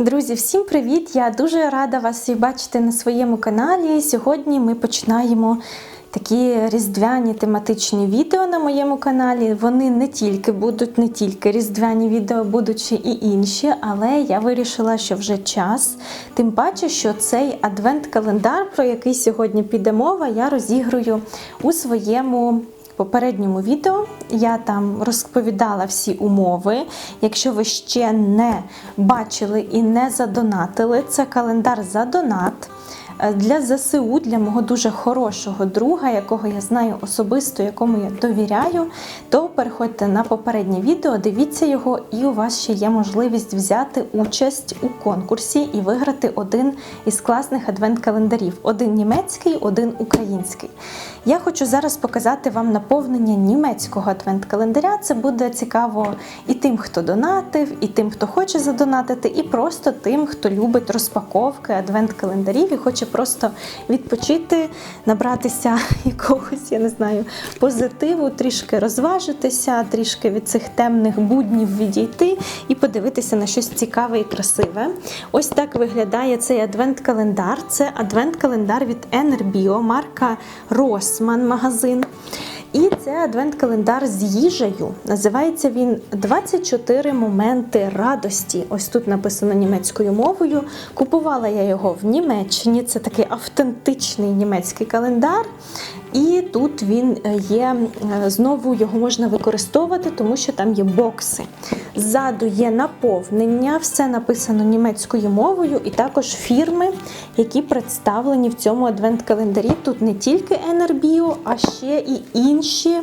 Друзі, всім привіт! Я дуже рада вас всіх бачити на своєму каналі. Сьогодні ми починаємо такі різдвяні тематичні відео на моєму каналі. Вони не тільки будуть, не тільки різдвяні відео, будуть ще і інші, але я вирішила, що вже час. Тим паче, що цей адвент-календар, про який сьогодні піде мова, я розіграю у своєму попередньому відео я там розповідала всі умови. Якщо ви ще не бачили і не задонатили, це календар за донат. Для ЗСУ, для мого дуже хорошого друга, якого я знаю особисто, якому я довіряю, то переходьте на попереднє відео, дивіться його, і у вас ще є можливість взяти участь у конкурсі і виграти один із класних адвент-календарів: один німецький, один український. Я хочу зараз показати вам наповнення німецького адвент-календаря. Це буде цікаво і тим, хто донатив, і тим, хто хоче задонатити, і просто тим, хто любить розпаковки адвент-календарів і хоче просто відпочити, набратися якогось, я не знаю, позитиву, трішки розважитися, трішки від цих темних буднів відійти і подивитися на щось цікаве і красиве. Ось так виглядає цей адвент-календар. Це адвент-календар від Enerbio, марка Rossmann магазин. І це адвент-календар з їжею. Називається він 24 моменти радості. Ось тут написано німецькою мовою. Купувала я його в Німеччині. Це такий автентичний німецький календар. І тут він е, є, е, знову його можна використовувати, тому що там є бокси. Ззаду є наповнення, все написано німецькою мовою, і також фірми, які представлені в цьому адвент-календарі. Тут не тільки Enerbio, а ще і інші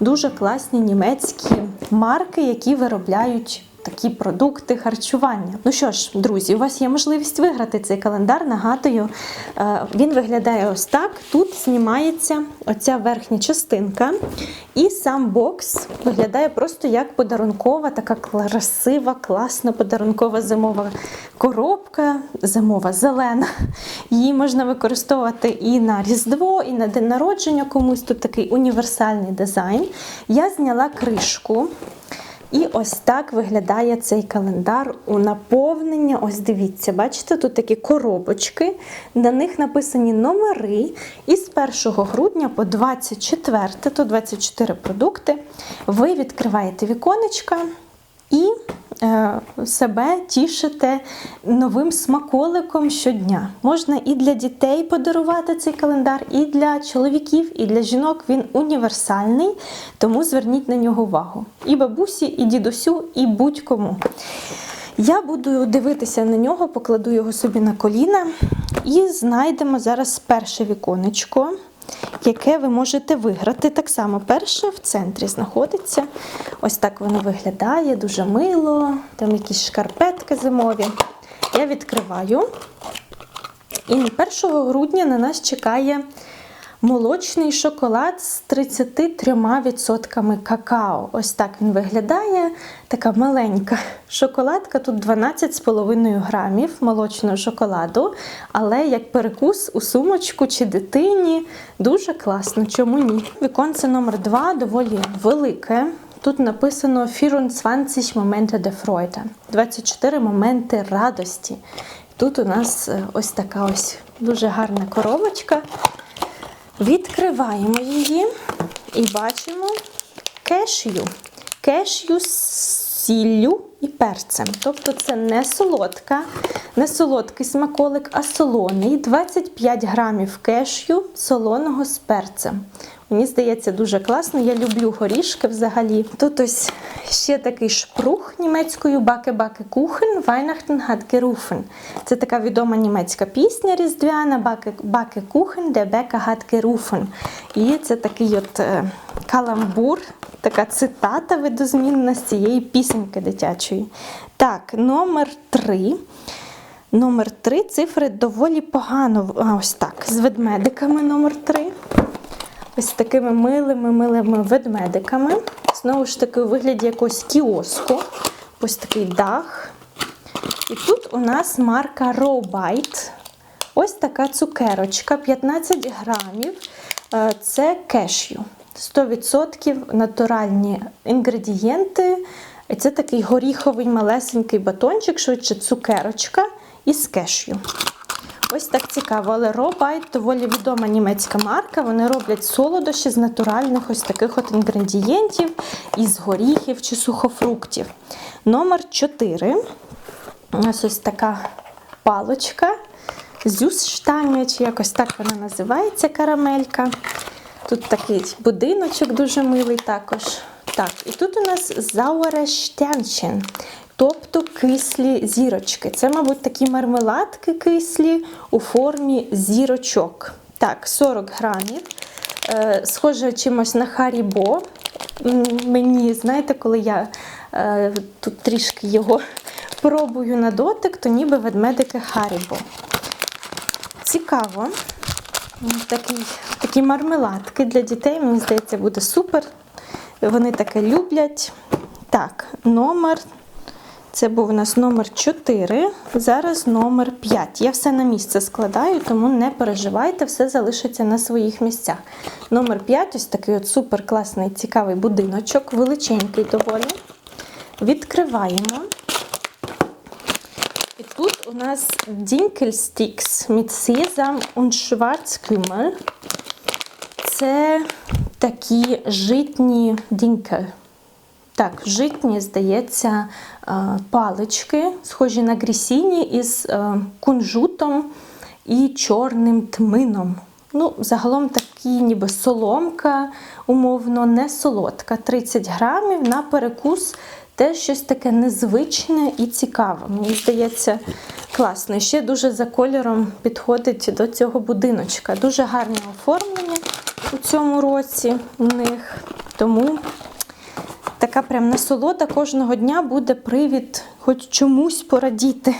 дуже класні німецькі марки, які виробляють. Такі продукти харчування. Ну що ж, друзі, у вас є можливість виграти цей календар. Нагадую, е, він виглядає ось так. Тут знімається оця верхня частинка, і сам бокс виглядає просто як подарункова, така красива, класна подарункова зимова коробка, зимова зелена. Її можна використовувати і на Різдво, і на день народження комусь. Тут такий універсальний дизайн. Я зняла кришку. І ось так виглядає цей календар у наповнення. Ось дивіться, бачите, тут такі коробочки, на них написані номери. І з 1 грудня по 24, то 24 продукти, ви відкриваєте віконечка і себе тішите новим смаколиком щодня. Можна і для дітей подарувати цей календар, і для чоловіків, і для жінок він універсальний, тому зверніть на нього увагу. І бабусі, і дідусю, і будь-кому. Я буду дивитися на нього, покладу його собі на коліна і знайдемо зараз перше віконечко яке ви можете виграти. Так само перше в центрі знаходиться. Ось так воно виглядає, дуже мило, там якісь шкарпетки зимові. Я відкриваю. І 1 грудня на нас чекає молочний шоколад з 33% какао. Ось так він виглядає. Така маленька шоколадка. Тут 12,5 грамів молочного шоколаду. Але як перекус у сумочку чи дитині дуже класно. Чому ні? Віконце номер 2 доволі велике. Тут написано 24 моменти де Freude. 24 моменти радості. Тут у нас е, ось така ось дуже гарна коробочка. Відкриваємо її і бачимо кешю. Кешю з сіллю і перцем. Тобто це не солодка, не солодкий смаколик, а солоний. 25 грамів кешю солоного з перцем. Мені здається, дуже класно. Я люблю горішки взагалі. Тут ось ще такий шпрух німецькою баке-баке кухен, Weihnachten hat gerufen. Це така відома німецька пісня різдвяна, баке кухен, де бека hat gerufen. І це такий от е, каламбур, така цитата видозмінна з цієї пісеньки дитячої. Так, номер три. Номер три цифри доволі погано. А, ось так, з ведмедиками номер три. Ось такими милими, милими ведмедиками. Знову ж таки, у вигляді якогось кіоску. Ось такий дах. І тут у нас марка Rowbite. Ось така цукерочка, 15 грамів. Е, Це кешю. 100% натуральні інгредієнти. Це такий горіховий малесенький батончик, швидше цукерочка із кешю. Ось так цікаво, але Робайт доволі відома німецька марка. Вони роблять солодощі з натуральних ось таких от інгредієнтів, із горіхів чи сухофруктів. Номер 4. У нас ось така палочка. Зюсштанія, чи якось так вона називається карамелька. Тут такий будиночок дуже милий також. Так, і тут у нас Зауере Sternchen, тобто кислі зірочки. Це, мабуть, такі мармеладки кислі у формі зірочок. Так, 40 грамів. Е, схоже чимось на Харібо. Мені, знаєте, коли я е, тут трішки його пробую на дотик, то ніби ведмедики Харібо. Цікаво. Такі, такі мармеладки для дітей, мені здається, буде супер. Вони таке люблять. Так, номер. Це був у нас номер 4, зараз номер 5. Я все на місце складаю, тому не переживайте, все залишиться на своїх місцях. Номер 5 ось такий от супер класний, цікавий будиночок, величенький доволі. Відкриваємо. І тут у нас Dinkelstix mit Sesam und Schwarzkümmel. Це такі житні дінкель. Так, житні, здається, е, палички, схожі на грісіні із е, кунжутом і чорним тмином. Ну, загалом такі, ніби соломка, умовно, не солодка. 30 грамів на перекус. Теж щось таке незвичне і цікаве. Мені здається, класно. І ще дуже за кольором підходить до цього будиночка. Дуже гарне оформлення у цьому році у них. Тому така прям насолода кожного дня буде привід хоч чомусь порадіти,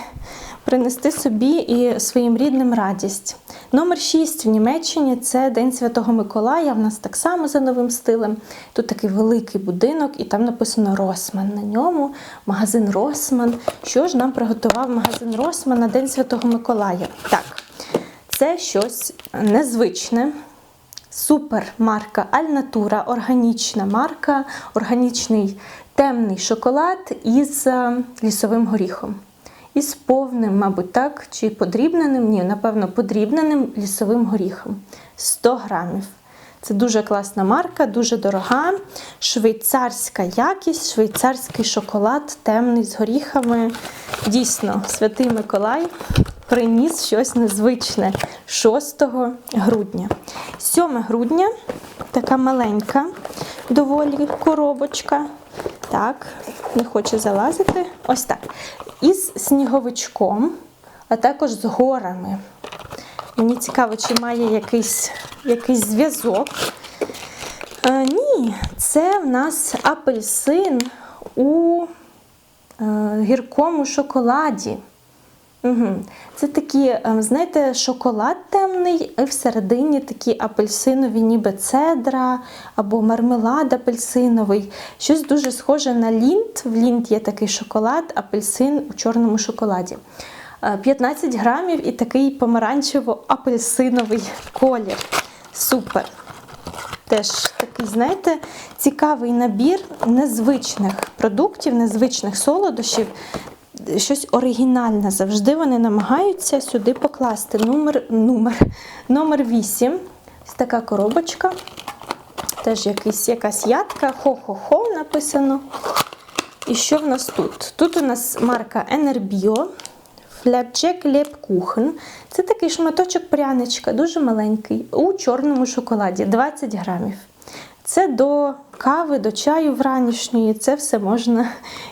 принести собі і своїм рідним радість. Номер 6 в Німеччині це День Святого Миколая. В нас так само за новим стилем. Тут такий великий будинок, і там написано Росман на ньому. Магазин Росман. Що ж нам приготував магазин Росман на День Святого Миколая? Так, це щось незвичне. Супер марка Альнатура, органічна марка, органічний темний шоколад із е, лісовим горіхом. Із повним, мабуть, так, чи подрібненим, ні, напевно, подрібненим лісовим горіхом. 100 грамів. Це дуже класна марка, дуже дорога. Швейцарська якість, швейцарський шоколад, темний з горіхами. Дійсно, святий Миколай приніс щось незвичне 6 грудня. 7 грудня така маленька, доволі коробочка. Так, не хоче залазити. Ось так. Із сніговичком, а також з горами. Мені цікаво, чи має якийсь, якийсь зв'язок. Е, ні, це в нас апельсин у е, гіркому шоколаді. Це такі, е, знаєте, шоколад темний, і всередині такі апельсинові, ніби цедра або мармелад апельсиновий. Щось дуже схоже на лінт. В лінт є такий шоколад, апельсин у чорному шоколаді. Е, 15 грамів і такий помаранчево-апельсиновий колір. Супер! Теж такий, знаєте, цікавий набір незвичних продуктів, незвичних солодощів. Щось оригінальне завжди вони намагаються сюди покласти. Номер, номер, номер 8. Ось така коробочка. Теж якийсь, якась ядка, хо-хо-хо написано. І що в нас тут? Тут у нас марка Enerbio. Фляпчек Лепкухен. Це такий шматочок пряничка, дуже маленький, у чорному шоколаді 20 грамів. Це до кави, до чаю вранішньої. Це все можна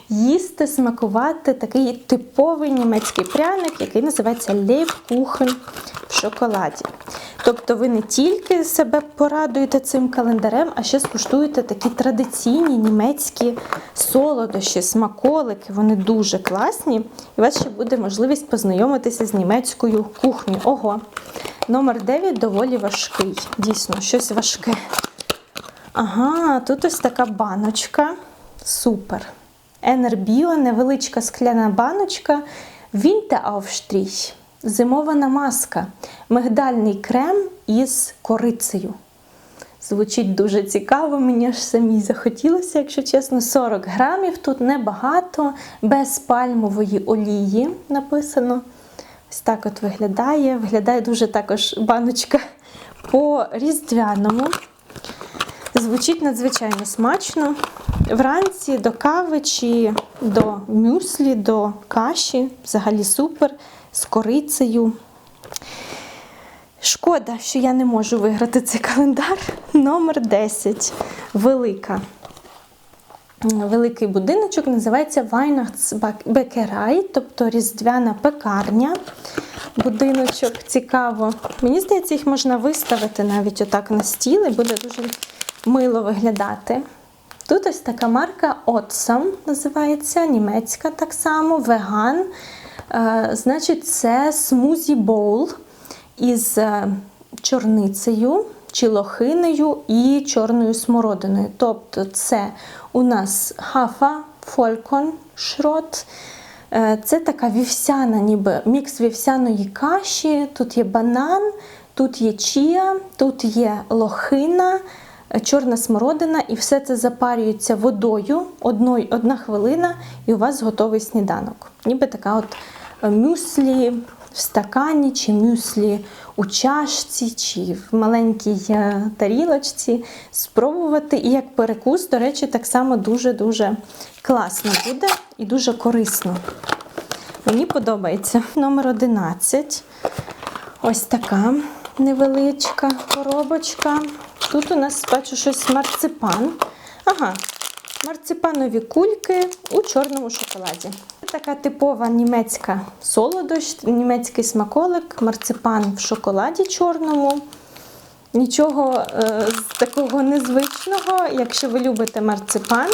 їсти, смакувати. Такий типовий німецький пряник, який називається Лепкухен в шоколаді. Тобто ви не тільки себе порадуєте цим календарем, а ще скуштуєте такі традиційні німецькі солодощі, смаколики. Вони дуже класні. І у вас ще буде можливість познайомитися з німецькою кухнею. Ого! Номер 9 доволі важкий. Дійсно, щось важке. Ага, тут ось така баночка. Супер. Енербіо, невеличка скляна баночка. Вінтеаufstrich. Зимована маска. Мигдальний крем із корицею. Звучить дуже цікаво, мені аж самій захотілося, якщо чесно, 40 грамів. Тут небагато, без пальмової олії написано. Ось так от виглядає. Виглядає дуже також баночка по різдвяному. Звучить надзвичайно смачно. Вранці до кави чи до мюслі, до каші. Взагалі супер, з корицею. Шкода, що я не можу виграти цей календар. Номер 10. Велика. Великий будиночок називається Weihnachtsbäckerei, тобто різдвяна пекарня. Будиночок цікаво. Мені здається, їх можна виставити навіть отак на стіл і буде дуже мило виглядати. Тут ось така марка Otsam називається, німецька так само, веган. Е, значить, це смузі боул із е, чорницею чи лохинею і чорною смородиною. Тобто, це у нас хафа, фолькон, шрот. Е, Це така вівсяна, ніби мікс вівсяної каші. Тут є банан, тут є чія, тут є лохина, чорна смородина, і все це запарюється водою одною, одна хвилина, і у вас готовий сніданок. Ніби така от е, мюслі в стакані, чи мюслі у чашці, чи в маленькій е, тарілочці. Спробувати. І як перекус, до речі, так само дуже-дуже класно буде і дуже корисно. Мені подобається. Номер 11. Ось така невеличка коробочка. Тут у нас бачу щось марципан. Ага, марципанові кульки у чорному шоколаді. Така типова німецька солодощ, німецький смаколик, марципан в шоколаді чорному. Нічого е, з такого незвичного. Якщо ви любите марципан,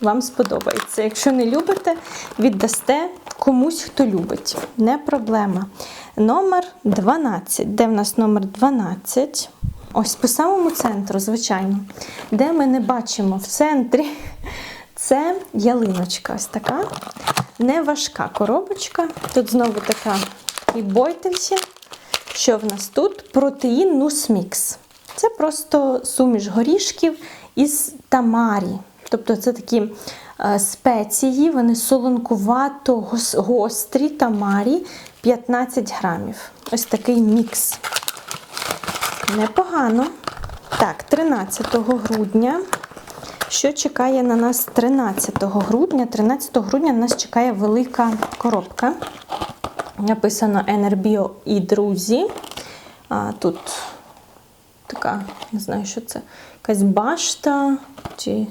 вам сподобається. Якщо не любите, віддасте комусь, хто любить. Не проблема. Номер 12. Де в нас номер 12? Ось по самому центру, звичайно. Де ми не бачимо в центрі, це ялиночка. Ось така не важка коробочка. Тут знову така і бойтеся. Що в нас тут? Протеїн нусмікс. Це просто суміш горішків із тамарі. Тобто це такі спеції, вони солонкувато гострі тамарі 15 грамів. Ось такий мікс. Непогано. Так, 13 грудня. Що чекає на нас 13 грудня? 13 грудня нас чекає велика коробка. Написано Енербіо і друзі. А, тут така, не знаю, що це, якась башта чи,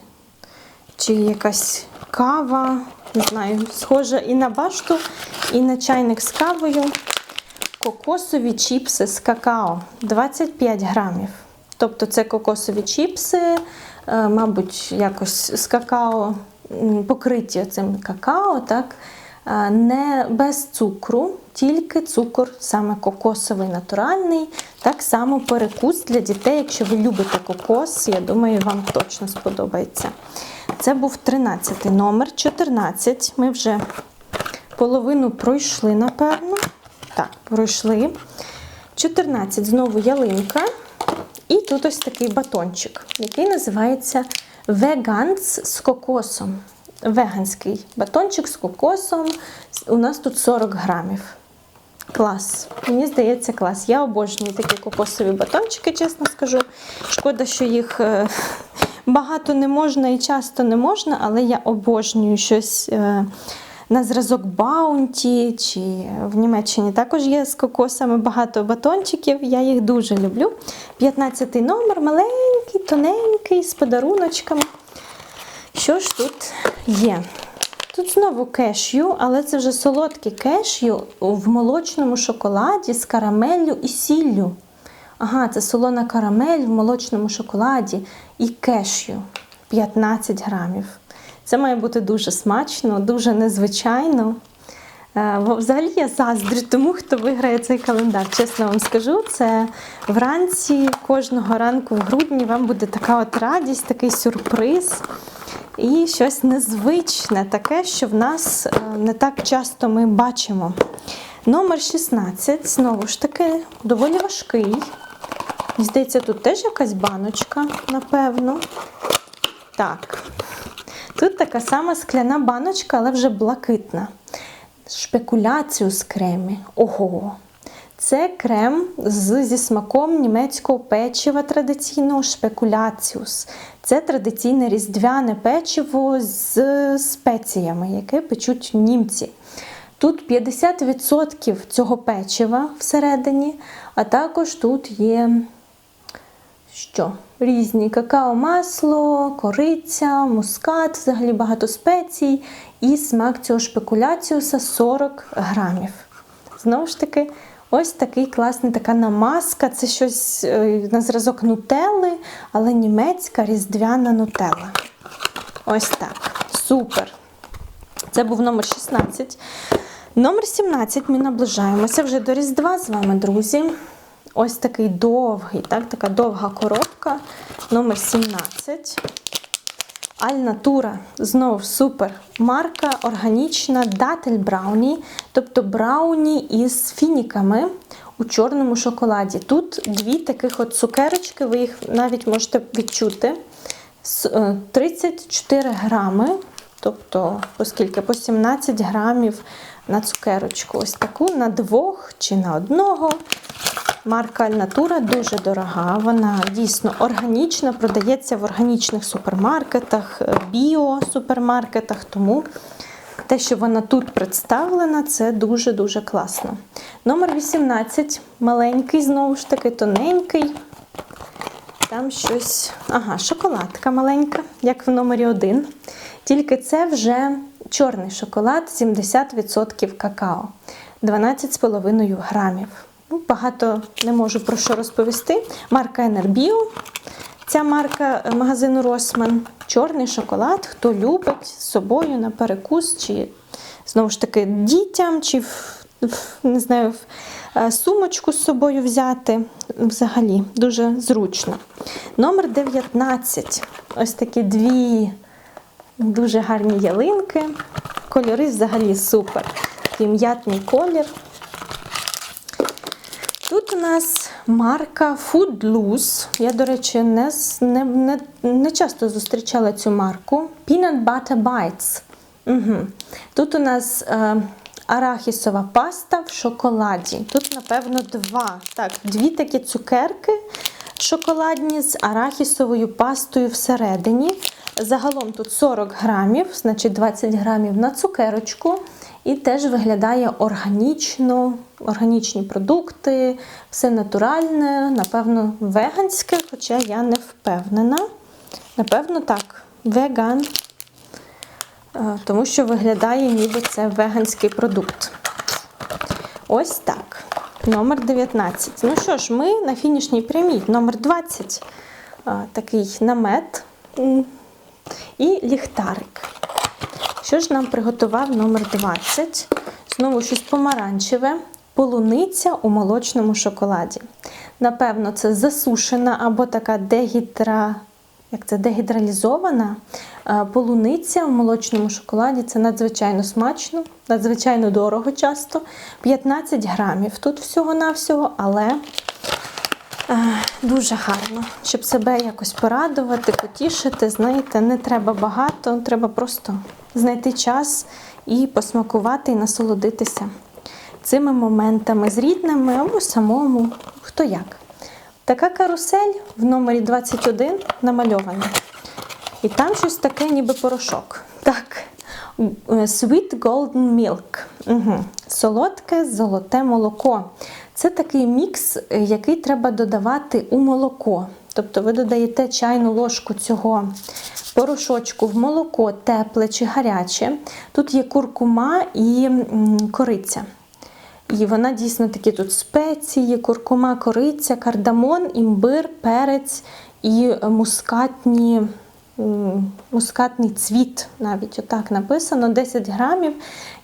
чи якась кава. Не знаю, схожа і на башту, і на чайник з кавою. Кокосові чіпси з какао 25 грамів. Тобто це кокосові чіпси, е, мабуть, якось з какао, покриті цим какао, так? Е, не без цукру, тільки цукор, саме кокосовий натуральний. Так само перекус для дітей, якщо ви любите кокос, я думаю, вам точно сподобається. Це був 13 номер, 14. Ми вже половину пройшли, напевно. Так, пройшли. 14 знову ялинка. І тут ось такий батончик, який називається Веганс з кокосом. Веганський батончик з кокосом. У нас тут 40 грамів. Клас. Мені здається, клас. Я обожнюю такі кокосові батончики, чесно скажу. Шкода, що їх е, багато не можна і часто не можна, але я обожнюю щось е, на зразок баунті, чи в Німеччині також є з кокосами багато батончиків. Я їх дуже люблю. 15 номер, маленький, тоненький, з подаруночками. Що ж тут є? Тут знову кешю, але це вже солодкі кешю в молочному шоколаді з карамеллю і сіллю. Ага, це солона карамель в молочному шоколаді і кешю 15 грамів. Це має бути дуже смачно, дуже незвичайно. Е, Взагалі я заздрю тому, хто виграє цей календар. Чесно вам скажу, це вранці кожного ранку в грудні вам буде така от радість, такий сюрприз. І щось незвичне, таке, що в нас е, не так часто ми бачимо. Номер 16, знову ж таки, доволі важкий. Здається, тут теж якась баночка, напевно. Так. Тут така сама скляна баночка, але вже блакитна. Шпекуляцію з кремі. Ого! Це крем зі смаком німецького печива традиційного шпекуляціус. Це традиційне різдвяне печиво з спеціями, яке печуть німці. Тут 50% цього печива всередині, а також тут є що? Різні какао-масло, кориця, мускат, взагалі багато спецій і смак цього шпекуляціуса 40 грамів. Знову ж таки, ось такий класний така намазка. Це щось е, на зразок нутелли, але німецька різдвяна нутелла. Ось так. Супер. Це був номер 16. Номер 17 ми наближаємося вже до Різдва з вами, друзі. Ось такий довгий, так, така довга коробка. Номер 17. Альнатура, знову супер. Марка органічна датель брауні, тобто брауні із фініками у чорному шоколаді. Тут дві таких от цукерочки, ви їх навіть можете відчути. Е, 34 грами, тобто, оскільки по 17 грамів на цукерочку. Ось таку на двох чи на одного. Марка Альнатура дуже дорога. Вона дійсно органічна, продається в органічних супермаркетах, е, біо-супермаркетах. Тому те, що вона тут представлена, це дуже-дуже класно. Номер 18, маленький, знову ж таки, тоненький. Там щось. Ага, шоколадка маленька, як в номері 1. Тільки це вже чорний шоколад, 70% какао, 12,5 грамів. Ну, багато не можу про що розповісти. Марка Енербіо. Ця марка е, магазину Росман. Чорний шоколад, хто любить з собою на перекус, чи знову ж таки дітям, чи в, не знаю, в е, сумочку з собою взяти. Взагалі дуже зручно. Номер 19. Ось такі дві дуже гарні ялинки. Кольори взагалі супер. М'ятний колір. Нас марка Food Loose. Я, до речі, не, не, не часто зустрічала цю марку. Peanut Butter Bites. Угу. Тут у нас е, арахісова паста в шоколаді. Тут, напевно, два. Так, дві такі цукерки шоколадні з арахісовою пастою всередині. Загалом тут 40 грамів, значить 20 грамів на цукерочку. І теж виглядає органічно, органічні продукти, все натуральне, напевно, веганське, хоча я не впевнена. Напевно, так, веган, Е, тому що виглядає, ніби це веганський продукт. Ось так. Номер 19. Ну що ж, ми на фінішній прямій. Номер 20. Е, Такий намет і ліхтарик. Що ж нам приготував номер 20? Знову щось помаранчеве, полуниця у молочному шоколаді. Напевно, це засушена або така дегідра, як це, дегідралізована е, полуниця у молочному шоколаді. Це надзвичайно смачно, надзвичайно дорого часто. 15 грамів тут всього-навсього, але Е, Дуже гарно, щоб себе якось порадувати, потішити. Знаєте, не треба багато, треба просто знайти час і посмакувати, і насолодитися цими моментами з рідними або самому, хто як. Така карусель в номері 21 намальована. І там щось таке, ніби порошок. Так. Sweet Golden Milk. Угу. Солодке золоте молоко. Це такий мікс, який треба додавати у молоко. Тобто ви додаєте чайну ложку цього порошочку в молоко, тепле чи гаряче. Тут є куркума і кориця. І вона дійсно такі тут спеції, куркума, кориця, кардамон, імбир, перець і мускатні, мускатний цвіт, навіть отак написано, 10 грамів.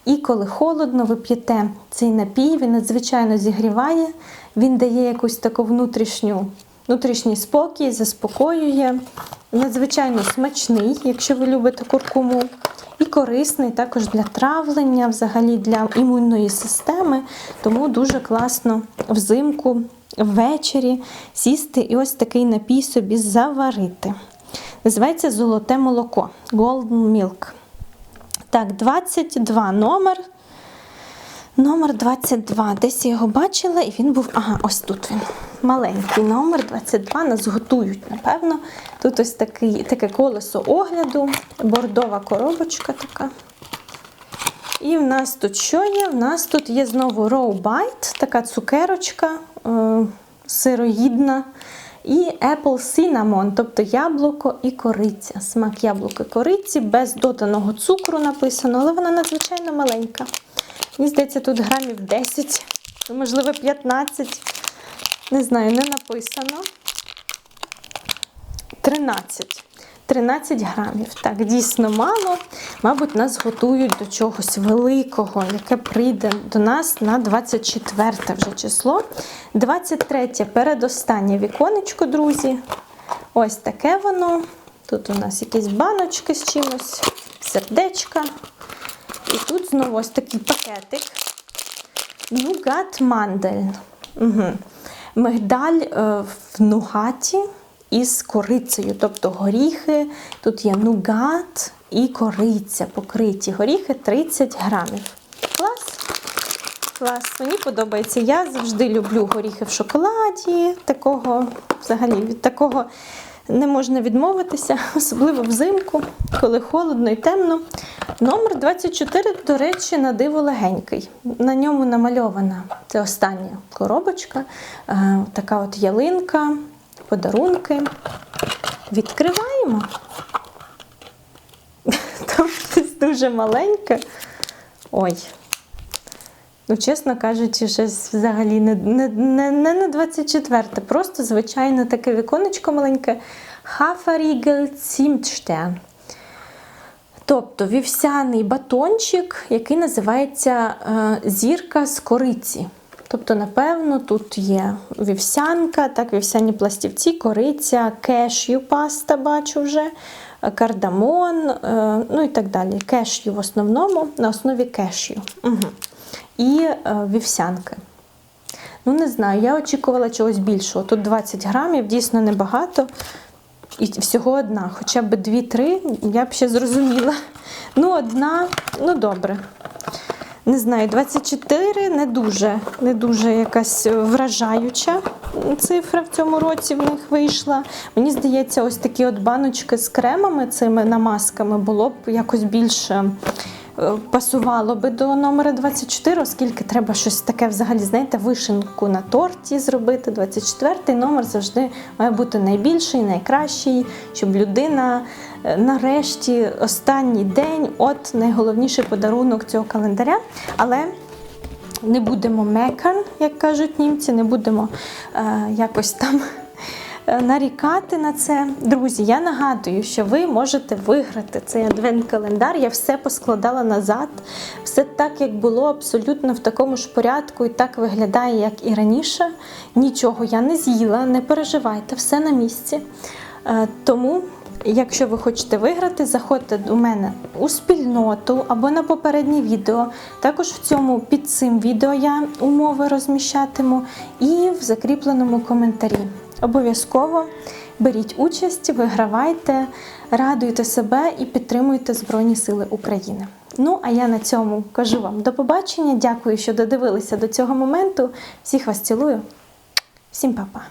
І коли холодно, ви п'єте цей напій, він надзвичайно зігріває, він дає якусь таку внутрішню, внутрішній спокій, заспокоює. Надзвичайно смачний, якщо ви любите куркуму. І корисний також для травлення, взагалі для імунної системи. Тому дуже класно взимку ввечері сісти і ось такий напій собі заварити. Називається золоте молоко Golden Milk. Так, 22 номер. Номер 22. Десь я його бачила, і він був. Ага, ось тут він. Маленький номер 22. Нас готують, напевно. Тут ось такий, таке колесо огляду, бордова коробочка така. І в нас тут що є? В нас тут є знову Raw Bite, така цукерочка е, сироїдна. І Apple Cinnamon, тобто яблуко і кориця. Смак яблука і кориці, без доданого цукру написано, але вона надзвичайно маленька. Мені здається, тут грамів 10, можливо, 15. Не знаю, не написано. 13. 13 грамів. Так, дійсно мало. Мабуть, нас готують до чогось великого, яке прийде до нас на 24 вже число. 23 передостаннє віконечко, друзі. Ось таке воно. Тут у нас якісь баночки з чимось, сердечка. І тут знову ось такий пакетик. Нугат мандель. Угу. Мигдаль е, в нугаті із корицею, тобто горіхи. Тут є нугат і кориця, покриті горіхи 30 грамів. Клас! Клас, мені подобається. Я завжди люблю горіхи в шоколаді. Такого, взагалі, від такого не можна відмовитися, особливо взимку, коли холодно і темно. Номер 24, до речі, на диво легенький. На ньому намальована це остання коробочка, е, така от ялинка, подарунки. Відкриваємо. Там щось дуже маленьке. Ой. Ну, чесно кажучи, щось взагалі не, не, не, не на 24, просто звичайне таке віконечко маленьке. Haferigel Zimtstern. Тобто вівсяний батончик, який називається е, зірка з кориці. Тобто, напевно, тут є вівсянка, так, вівсяні пластівці, кориця, кешю паста, бачу вже, кардамон, е, ну і так далі. Кешю в основному, на основі кешю. Угу. І е, вівсянки. Ну, не знаю, я очікувала чогось більшого. Тут 20 грамів, дійсно небагато. І всього одна, хоча б 2-3, я б ще зрозуміла. Ну, одна, ну добре. Не знаю, 24 не дуже, не дуже якась вражаюча цифра в цьому році в них вийшла. Мені здається, ось такі от баночки з кремами, цими намазками було б якось більше пасувало би до номера 24, оскільки треба щось таке взагалі, знаєте, вишенку на торті зробити. 24 номер завжди має бути найбільший, найкращий, щоб людина е, нарешті останній день, от найголовніший подарунок цього календаря. Але не будемо мекан, як кажуть німці, не будемо е, якось там нарікати на це. Друзі, я нагадую, що ви можете виграти цей адвент-календар. Я все поскладала назад. Все так, як було, абсолютно в такому ж порядку, і так виглядає, як і раніше. Нічого я не з'їла, не переживайте, все на місці. Е, Тому. Якщо ви хочете виграти, заходьте до мене у спільноту або на попереднє відео. Також в цьому під цим відео я умови розміщатиму і в закріпленому коментарі. Обов'язково беріть участь, вигравайте, радуйте себе і підтримуйте Збройні Сили України. Ну, а я на цьому кажу вам до побачення. Дякую, що додивилися до цього моменту. Всіх вас цілую. Всім па-па!